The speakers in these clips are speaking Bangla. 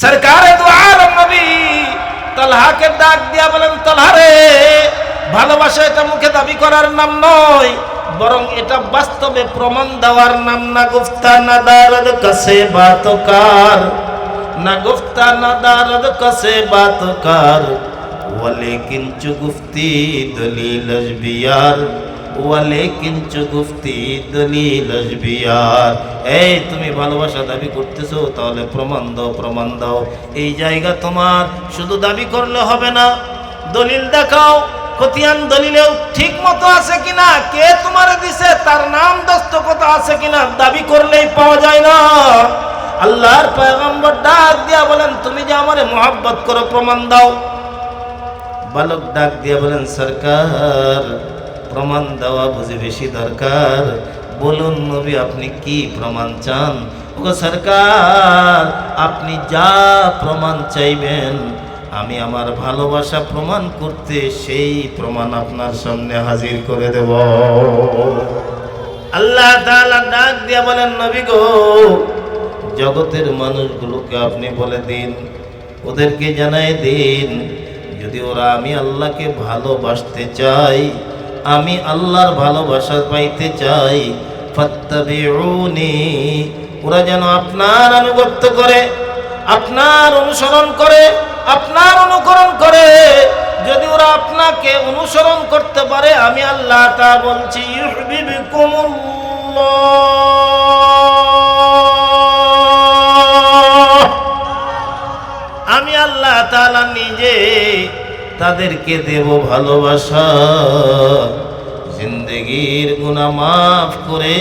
সরকারে তলহাকে ডাক দিয়া বলেন তলহারে ভালোবাসা এটা মুখে দাবি করার নাম নয়, বরং এটা বাস্তবে প্রমাণ দেওয়ার নাম না গুফতা না দারদ কসে বাতকার। না গুফতা না দারদ কসে বাতকার। ওয়ালে কিঞ্চু গুফতি দলিল বিয়ার ওয়ালে কিঞ্চু গুফতি দলিল বিয়ার এই, তুমি ভালোবাসা দাবি করতেছো, তাহলে প্রমাণ দাও প্রমাণ দাও। এই জায়গা তোমার, শুধু দাবি করলে হবে না। দলিল দেখাও, খতিয়ান দলিলেও ঠিক মতো আছে কিনা, কে তোমার দিছে, তার নাম, দস্তখত আছে কিনা, দাবি করলেই পাওয়া যায় না। আল্লাহর পয়গম্বর ডাক দিয়া বলেন, তুমি যে আমারে মোহাব্বত করো, প্রমাণ দাও। বালক ডাক দিয়া বলেন, সরকার প্রমাণ দেওয়া বুঝি বেশি দরকার। বলুন নবী, আপনি কি প্রমাণ চান? ওগো সরকার, আপনি যা প্রমাণ চাইবেন, আমি আমার ভালোবাসা প্রমাণ করতে সেই প্রমাণ আপনার সামনে হাজির করে দেব। আল্লাহ ডাক দিয়া বলেন, নবী গো, জগতের মানুষগুলোকে আপনি বলে দিন, ওদেরকে জানাই দিন। যদি ওরা আমি আল্লাহকে ভালোবাসতে চাই আমি আল্লাহর ভালোবাসা পাইতে চাই। ওরা যেন আপনার আনুগত্য করে, আপনার অনুসরণ করে, আপনার অনুকরণ করে। যদি ওরা আপনাকে অনুসরণ করতে পারে, আমি আল্লাহ তা বলছি আমি আল্লাহ তালা নিজে তাদেরকে দেব ভালোবাসা। জিন্দগির গুনাহ মাফ করে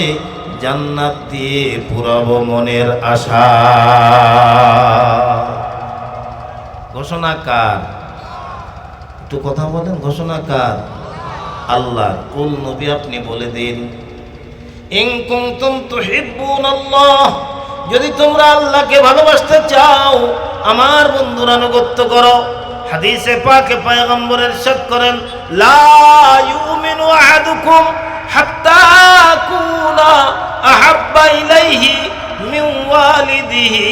জান্নাত দিয়ে পুরাবো মনের আশা। ঘোষণা কার? একটু কথা বলেন, ঘোষণা কার? আল্লাহ কুল নবী আপনি বলে দিন। যদি তোমরা আল্লাহকে ভালোবাসতে চাও, আমার বন্ধুর আনুগত্য করো। হাদিসে পাকে পয়গম্বর ইরশাদ করেন, লা ইউমিনু আহাদুকুম হাত্তা কুনা আহাব্বা ইলাইহি মিন ওয়ালিদিহি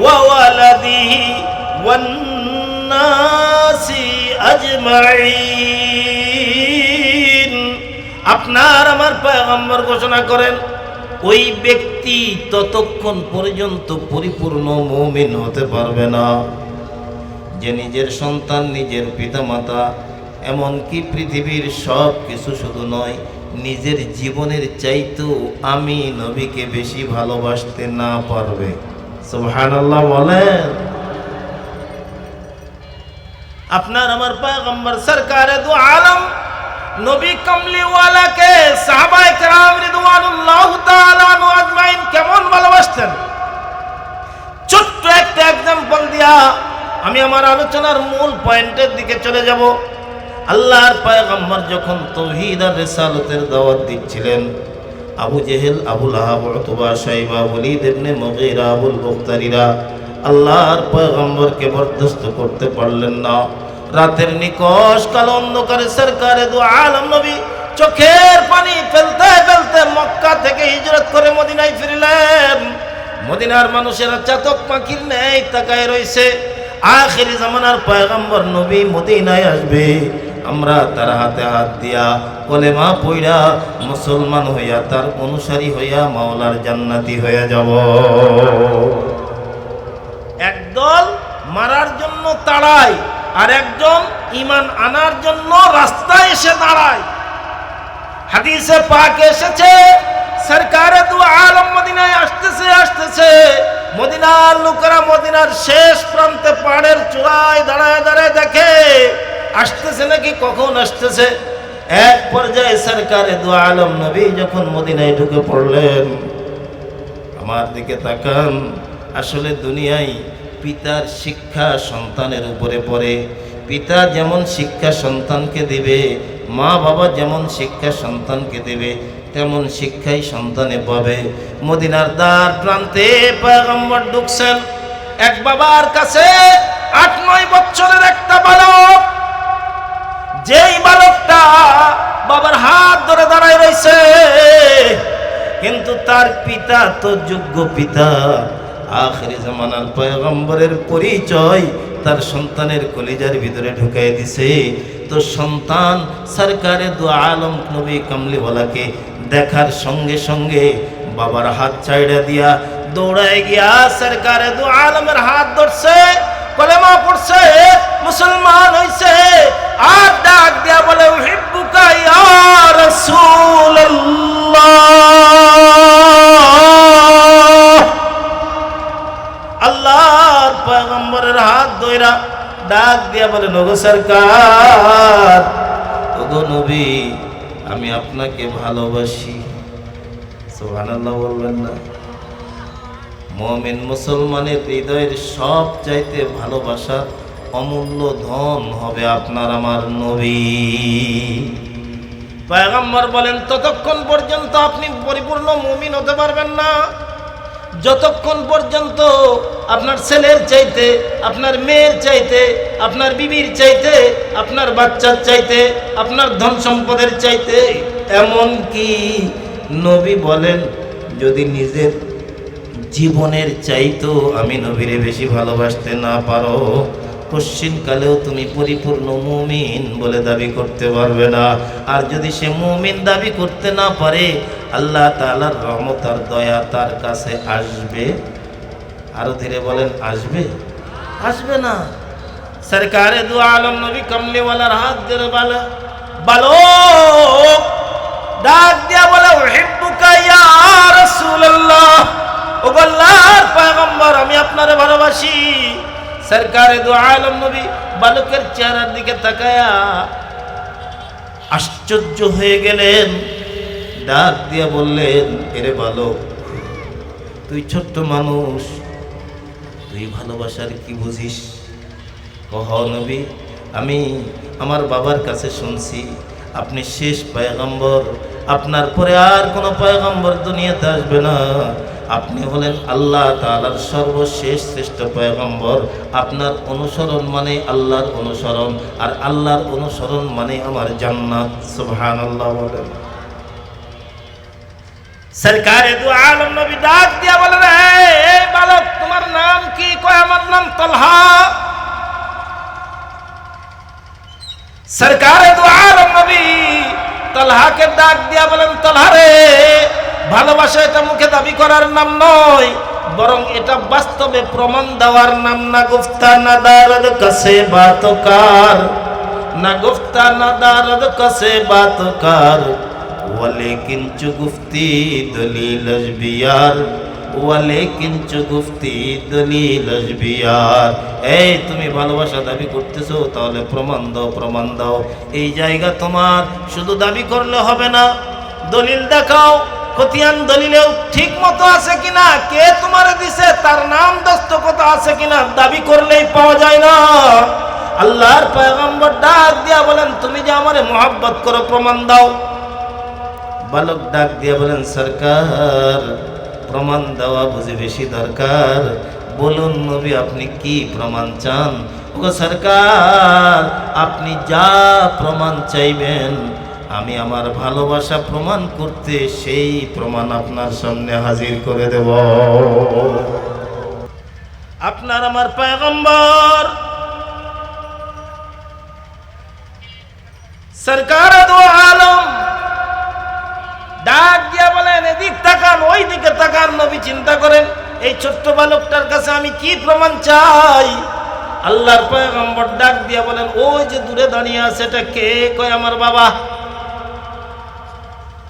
ওয়া ওয়ালাদিহি ওয়ান নাসি আজমাইন আপনার আমার পয়গম্বর ঘোষণা করেন, ওই ব্যক্তি ততক্ষণ পর্যন্ত পরিপূর্ণ মৌমিন হতে পারবে না। যে নিজের সন্তান, নিজের পিতামাতা, এমনকি পৃথিবীর সব কিছু শুধু নয়, নিজের জীবনের চাইতেও আমি নবীকে বেশি ভালোবাসতে না পারবে। সুবহানাল্লাহ বলেন। আপনার আমার পয়গম্বর সরকারে দু আলম, নবী কমলিওয়ালাকে সাহাবায়ে কেরাম রিদওয়ানুল্লাহ তাআলা আজমাইন কেমন ভালোবাসতেন? ছোট্ট একটা এক্সাম্পল দিয়া আমি আমার আলোচনার মূল পয়েন্টের দিকে চলে যাব। আল্লাহর পয়গম্বর যখন তৌহিদ আর রিসালতের দাওয়াত দিচ্ছিলেন, আবু জেহেল আবুল আহাব অথবা সাইবা ওয়ালিদ ইবনে মুগীরা, আবুল বখতারিরা আল্লাহর পয়গম্বরকে বরদস্ত করতে পারলেন না। রাতের নিকশ, কালো অন্ধকারে সরকারে দু আলম নবী চোখের পানি ফেলতে ফেলতে মক্কা থেকে হিজরত করে মদিনায় ফিরলেন। মদিনার মানুষেরা চাতক পাখির নেই তাকায় রয়েছে। আখেরি জামানার পয়গম্বর নবী মদিনায় আসবে। আমরা তার হাতে হাত দিয়া কলেমা পইরা মুসলমান হইয়া তার অনুসারী হইয়া মাওলার জান্নাতি হইয়া যাব। একদল মারার জন্য তাড়ায় আর একজন ইমান আনার জন্য রাস্তায় এসে দাঁড়ায়। হাদিসে পাক এসেছে, সরকার দু আলম মদিনায় আসতেছে আসতেছে। মদিনার লোকেরা মদিনার শেষ প্রান্তে পাহাড়ের চূড়ায় দাঁড়ায় দাঁড়ায় দেখে, আসতেছে নাকি, কখন আসতেছে? এক পর্যায়ে সরকারে দু আলম নবী যখন মদিনায় ঢুকে পড়লেন, আমার দিকে তাকান। আসলে দুনিয়ায় পিতার শিক্ষা সন্তানের উপরে পড়ে। পিতা যেমন শিক্ষা সন্তানকে দেবে মা বাবা যেমন শিক্ষা সন্তানকে দেবে, তেমন শিক্ষাই সন্তানে পাবে। মদিনার দ্বার প্রান্তে পয়গম্বর ঢুকছেন। এক বাবার কাছে আট, নয় বছরের একটা বালক। যেই বালকটা বাবার হাত ধরে দাঁড়ায় রয়েছে, কিন্তু তার পিতা তো যোগ্য পিতা। আখেরি জামানার পয়গম্বরের পরিচয় তার সন্তানের কলিজার ভিতরে ঢুকাই দিছে। তো সন্তান সরকারে দু আলম নবী কামলিওয়ালাকে দেখার সঙ্গে সঙ্গে বাবার হাত ছাইড়া দিয়া দৌড়ায় গিয়া সরকারে দু আলমের হাত ধরছে, কলেমা পড়ছে, মুসলমান হইছে। আর ডাক দিয়া বলে রাসূলুল্লাহ। আল্লাহর পয়গম্বরের হাত ধইরা ডাক দিয়া বলে, নগো সরকার ওগো নবী, আমি আপনাকে ভালোবাসি। সুবহানাল্লাহ বলবেন না। মমিন মুসলমানের হৃদয়ের সব চাইতে ভালোবাসার অমূল্য ধন হবে আপনার আমার নবী। পয়গম্বর বলেন, ততক্ষণ পর্যন্ত আপনি পরিপূর্ণ মুমিন হতে পারবেন না। যতক্ষণ পর্যন্ত আপনার ছেলের চাইতে, আপনার মেয়ের চাইতে, আপনার বিবির চাইতে, আপনার বাচ্চার চাইতে, আপনার ধন সম্পদের চাইতে, এমন কি নবী বলেন, যদি নিজের জীবনের চাইতো আমি নবীরে বেশি ভালোবাসতে না পারো? কালেও তুমি পরিপূর্ণ মুমিন বলে দাবি করতে পারবে না। আর যদি সে মুমিন দাবি করতে না পারে, আল্লাহ তাআলার রহমত আর দয়া তার কাছে আসবে। আরও ধীরে বলেন, আসবে? আসবে না। সরকারে দু আলম নবী, কমলিওয়ালার হাত ধরে বলে। বলো, ডাক দিয়া বলে রাসূলুল্লাহ। ও আল্লাহর পয়গম্বর, আমি আপনারে ভালোবাসি। সরকারে দু নবী বালকের চেহারার দিকে তাকায়া আশ্চর্য হয়ে গেলেন। ডাক দিয়া বললেন, এরে বালক, তুই ছোট্ট মানুষ, তুই ভালোবাসার কি বুঝিস? কহ নবী, আমি আমার বাবার কাছে শুনছি, আপনি শেষ পয়গম্বর, আপনার পরে আর কোনো পয়গম্বর দুনিয়াতে আসবে না। আপনি হলেন আল্লাহ তাআলার সর্বশেষ শ্রেষ্ঠ পয়গম্বর। আপনার অনুসরণ মানে আল্লাহর অনুসরণ, আর আল্লাহর অনুসরণ মানে আমার জান্নাত। সুবহানাল্লাহ বলেন। সরকারে দু আলম নবী ডাক দিয়া বলে রে বালক, তোমার নাম কি? কয়, আমার নাম তলহা? সরকারে দু আলম নবী তলহাকে ডাক দিয়া বলেন, তলহা রে। ভালোবাসা এটা মুখে দাবি করার নাম নয়, বরং এটা বাস্তবে প্রমাণ দেওয়ার নাম না গুফতা না দারদ কাছে বাতকার না গুফতা না দারদ কাছে বাতকার কিঞ্চু চুগুফতি দলিল বিয়ার কিঞ্চু চুগুফতি দলিল বিয়ার এই তুমি ভালোবাসা দাবি করতেছো, তাহলে প্রমাণ দাও প্রমাণ দাও। এই জায়গা তোমার, শুধু দাবি করলে হবে না। দলিল দেখাও। খতিয়ান দলিলেও ঠিক মতো আছে কিনা, কে তোমার দিছে, তার নাম দস্তখত আছে কিনা, দাবি করলেই পাওয়া যায় না। আল্লাহর পয়গম্বর ডাক দিয়া বলেন, তুমি যে আমারে মোহাব্বত করো, প্রমাণ দাও। বালক ডাক দিয়ে বলেন, সরকার, প্রমাণ দেওয়া বুঝে বেশি দরকার। বলুন নবী, আপনি কি প্রমাণ চান? ও সরকার, আপনি যা প্রমাণ চাইবেন আমি আমার ভালোবাসা প্রমাণ করতে সেই প্রমাণ আপনার সামনে হাজির করে দেব। আপনার আমার পয়গম্বর, সরকার আলম, ডাক দিয়া বলেন, এদিক তাকান ওই দিকে তাকান, নবী চিন্তা করেন, এই ছোট্ট বালকটার কাছে আমি কি প্রমাণ চাই? আল্লাহর পয়গম্বর ডাক দিয়া বলেন, ওই যে দূরে দাঁড়িয়ে আছে, এটা কে? কয়, আমার বাবা।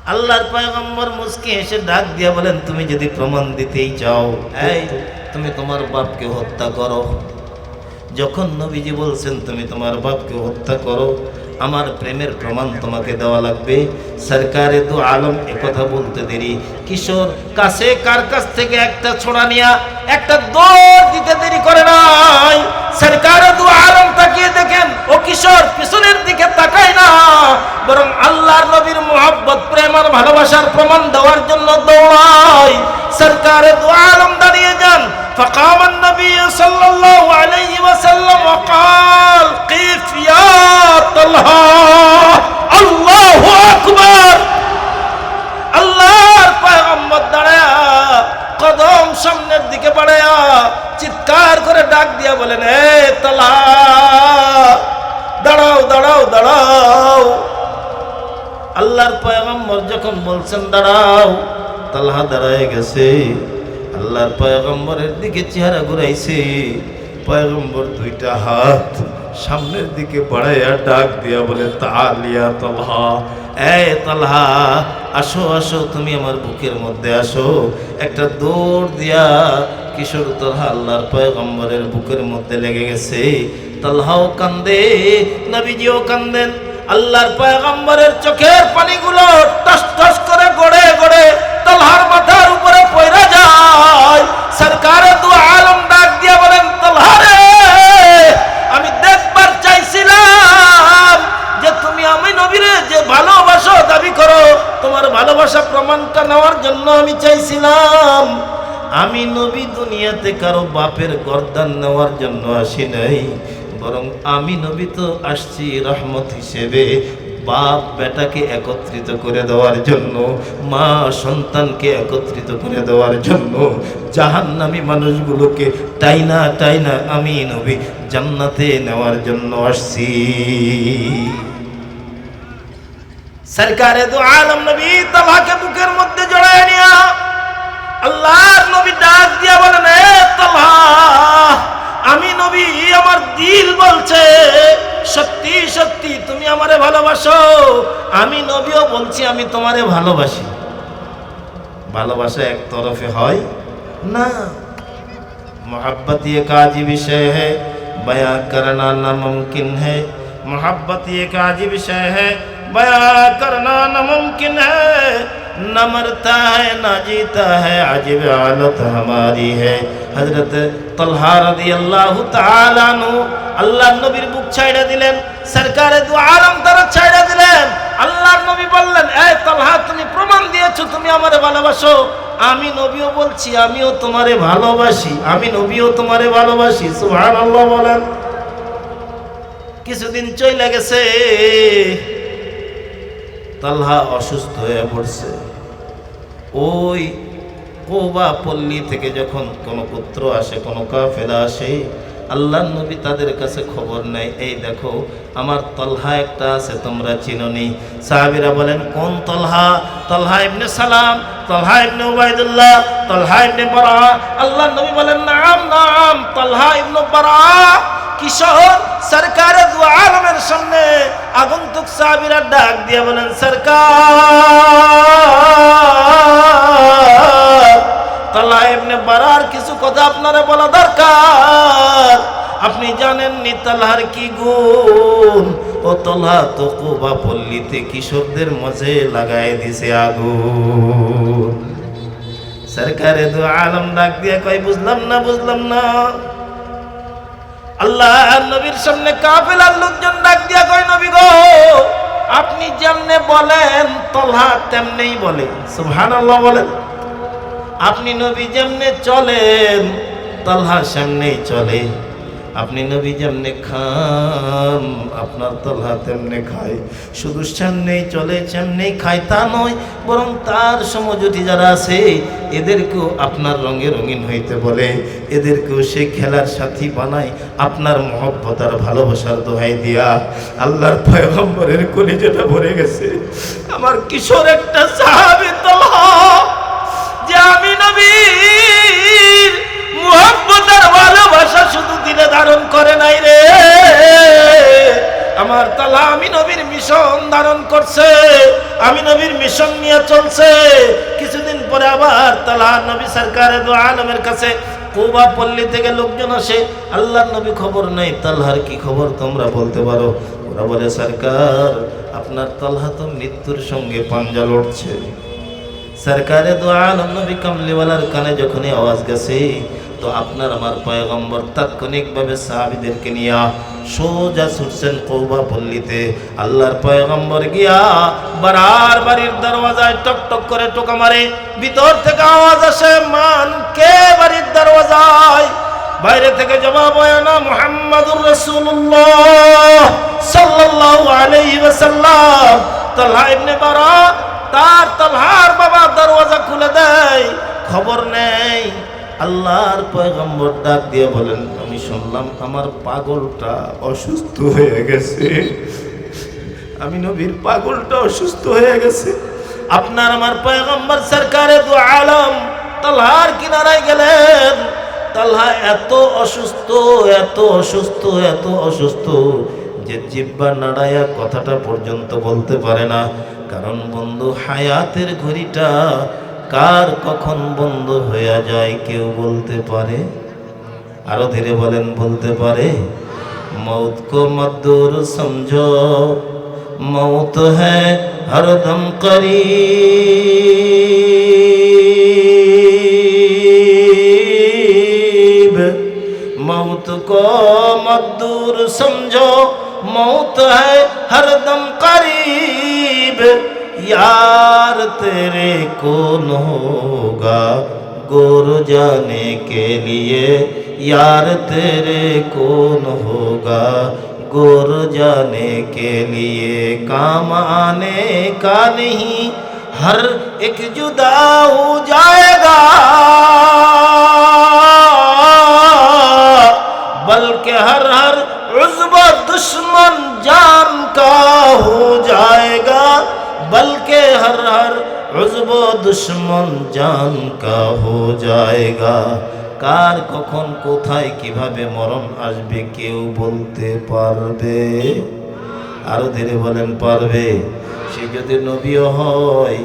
আল্লাহর পয়গম্বর মুসকি এসে ডাক দিয়া বলেন তুমি যদি প্রমাণ দিতেই চাও এই তুমি তোমার বাপকে হত্যা করো। যখন নবীজি বলছেন তুমি তোমার বাপকে হত্যা করো আমার প্রেমের প্রমাণ তোমাকে দেওয়া লাগবে। সরকারে দু আলম কথা বলতে দেরি। কিশোর কাছে কার কাছ থেকে একটা ছোড়া নিয়া একটা দৌড় দিতে দেরি করে নাই? সরকারে দু আলম তাকিয়ে দেখেন, ও কিশোর পিছনের দিকে তাকায় না। বরং আল্লাহর নবীর মোহাব্বত, প্রেম আর ভালোবাসার প্রমাণ দেওয়ার জন্য দৌড়ায়। সরকারে দু আলম দাঁড়িয়ে যান فقام النبي صلى الله عليه وسلم وقال قف يا طلحة الله أكبر আল্লাহর পয়গম্বর দাঁড়ায়া কদম সামনের দিকে বাড়ায়া দিয়ে বলেন এ তালহা দাঁড়াও দাঁড়াও দাঁড়াও আল্লাহর পয়গম্বর যখন বলছেন দাঁড়াও তালহা দাঁড়ায় গেছে আল্লাহর পয়গম্বরের দিকে চেহারা ঘুরাইছে। পয়গম্বর দুইটা হাত সামনের দিকে বাড়াইয়া ডাক দিয়া বলে, তালিয়া তলহা, এ আসো আসো, তুমি আমার বুকের মধ্যে আসো। একটা দৌড় দিয়া কিশোর তলহা আল্লাহর পয়গম্বরের বুকের মধ্যে লেগে গেছে। তলহাও কান্দে, নবীজিও কান্দেন। আল্লাহর পয়গম্বরের চোখের পানিগুলো টস টস ভালোবাসা প্রমাণটা নেওয়ার জন্য আমি চাইছিলাম। আমি নবী দুনিয়াতে কারও বাপের গর্দান নেওয়ার জন্য আসি নাই। বরং আমি নবী তো আসছি রহমত হিসেবে বাপ বেটাকে একত্রিত করে দেওয়ার জন্য, মা সন্তানকে একত্রিত করে দেওয়ার জন্য জাহান্নামী মানুষগুলোকে টাইনা টাইনা আমি নবী জান্নাতে নেওয়ার জন্য আসছি। সরকারে দু আলম নবী তালাকে বুকের মধ্যে জড়ায় নিয়া আল্লাহর নবী ডাক দিয়া বলেন এ তালহা আমি নবী আমার দিল বলছে সত্যি সত্যি তুমি আমারে ভালোবাসো আমি নবীও বলছি আমি তোমারে ভালোবাসি ভালোবাসা এক তরফে হয় না मोहब्बत ये काजी विषय है बयां करना नामुमकिन है मोहब्बत ये काजी विषय है बयां करना नामुमकिन है न मरता है न जीता है अजीब हालत हमारी है हजरत तलहा रदी अल्लाह ताला नु আল্লাহ নবীর বুক ছাইড়া দিলেন সরকারে দু আলম তারা ছাইড়া দিলেন আল্লাহর নবী বললেন এই তালহা তুমি প্রমাণ দিয়েছো তুমি আমারে ভালোবাসো আমি নবীও বলছি আমিও তোমারে ভালোবাসি আমি নবীও তোমারে ভালোবাসি সুবহানাল্লাহ বলেন কিছুদিন চলে গেছে তালহা অসুস্থ হয়ে পড়ছে। ওই কোবা পল্লী থেকে যখন কোনো পুত্র আসে, কোনো কাফেলা আসে আল্লাহ নবী তাদের কাছে খবর নেয়, এই দেখো, আমার তলহা একটা আছে, তোমরা চিননি। সাহাবিরা বলেন, কোন Talha? Talha ibn Salam, Talha ibn Ubaidullah Talha ibn Bara আল্লাহ নবী বলেন, নাম নাম, তলহা ইবনে বারা কিশোর, সরকারে আলমের সামনে আগন্তুক সাহাবিরা ডাক দিয়ে বলেন, সরকার তাল্লাহ এমনি বাড়ার কিছু কথা আপনারা বলা দরকার। আপনি জানেন নি তালহার কি গুণ? ও তলহা তো কোবা পল্লীতে কিশোরদের মজে লাগাই দিছে আগুন। সরকারে দু আলম ডাক দিয়ে কই বুঝলাম না বুঝলাম না। আল্লাহ নবীর সামনে কাফেলার লোকজন ডাক দিয়া কয়, নবী গো, আপনি যেমনে বলেন, তলহা তেমনেই বলে। সুবহানাল্লাহ বলেন। আপনি নবী যেমনে চলেন, তলহা সামনেই চলে। আপনি নবী যেমনে খান, আপনার তলহা তেমনে খায়। শুধু সামনেই চলে, সামনেই খায় তা নয়, বরং তার সমযোটি যারা আছে, এদেরকেও আপনার রঙে রঙিন হইতে বলে। এদেরকেও সে খেলার সাথী বানায়, আপনার মহব্বত আর ভালোবাসার দোহাই দিয়া। আল্লাহর পয়গম্বরের কলিজাটা ভরে গেছে। আমার কিশোর একটা সাহাবি ধারণ করে নাই রে। আমার তালা আমি নবীর মিশন ধারণ করছে, আমি নবীর মিশন নিয়ে চলছে। কিছুদিন পরে আবার তালা নবী সরকারে দু আলমের কাছে কোবা পল্লী থেকে লোকজন আসে, আল্লাহর নবী খবর নেই, তালহার কি খবর তোমরা বলতে পারো? ওরা বলে, সরকার, আপনার তালহা তো মৃত্যুর সঙ্গে পাঞ্জা লড়ছে। সরকারে দো আলম নবী কামলিওয়ালার কানে যখনই আওয়াজ গেছে তো আপনার আমার পয়গম্বর তাৎক্ষণিকভাবে সাহাবিদেরকে নিয়ে সোজা ছুটছেন কৌবা পল্লীতে। আল্লাহর পয়গম্বর গিয়া বারার বাড়ির দরওয়াজায় টক টক করে টোকা মারে। ভিতর থেকে আওয়াজ আসে, মান কে বাড়ির দরওয়াজায়? বাইরে থেকে জবাব হয়, না, মুহাম্মাদুর রাসূলুল্লাহ সাল্লাল্লাহু আলাইহি ওয়াসাল্লাম। তালহা ইবনে বারা তার তালহার বাবা দরওয়াজা খুলে দেয়। খবর নেই। আল্লাহর পয়গম্বর ডাক দিয়ে বলেন, আমি শুনলাম আমার পাগলটা অসুস্থ হয়ে গেছে। আমি নবীর পাগলটা অসুস্থ হয়ে গেছে। আপনার আমার পয়গম্বর সরকারে দু আলম তালহার কিনারায় গেলেন। তালহা এত অসুস্থ এত অসুস্থ এত অসুস্থ যে জিব্বা নাড়ায়া কথাটা পর্যন্ত বলতে পারে না। কারণ বন্ধু, হায়াতের ঘড়িটা কার কখন বন্ধ হয়ে যায় কেউ বলতে পারে আরো ধীরে বলেন বলতে পারে मौत को मजदूर समझो मौत है हरदम करीब मौत को मजदूर समझो मौत है हरदम करीब यार तेरे कौन होगा गोर जाने के लिए? यार तेरे कौन होगा गोर जाने के लिए? काम आने का नहीं, हर एक जुदा हो जाएगा। बल्कि हर हर उज्व दुश्मन जान का हो जाएगा। بلکہ ہر ہر عزب و دشمن جان کا ہو جائے گا কার কখন, কোথায়, কীভাবে মরণ আসবে কেউ বলতে পারবে? আরও ধীরে বলেন, পারবে। সে যদি নবীও হয়,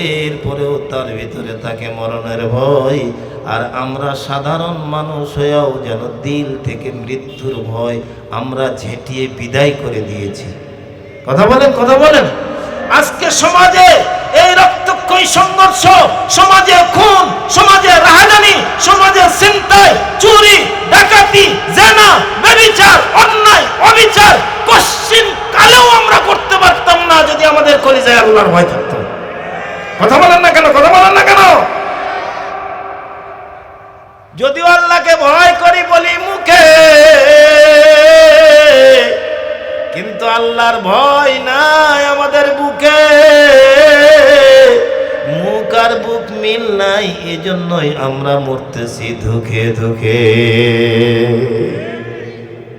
এরপরেও তার ভিতরে থাকে মরণের ভয়। আর আমরা সাধারণ মানুষ হয়েও যেন দিল থেকে মৃত্যুর ভয় আমরা ঝেঁটিয়ে বিদায় করে দিয়েছি। কথা বলেন কথা বলেন। আজকে সমাজে এই রক্তক্ষয়ী সংঘর্ষ সমাজে খুন সমাজে রাহাজানি সমাজে চিন্তায়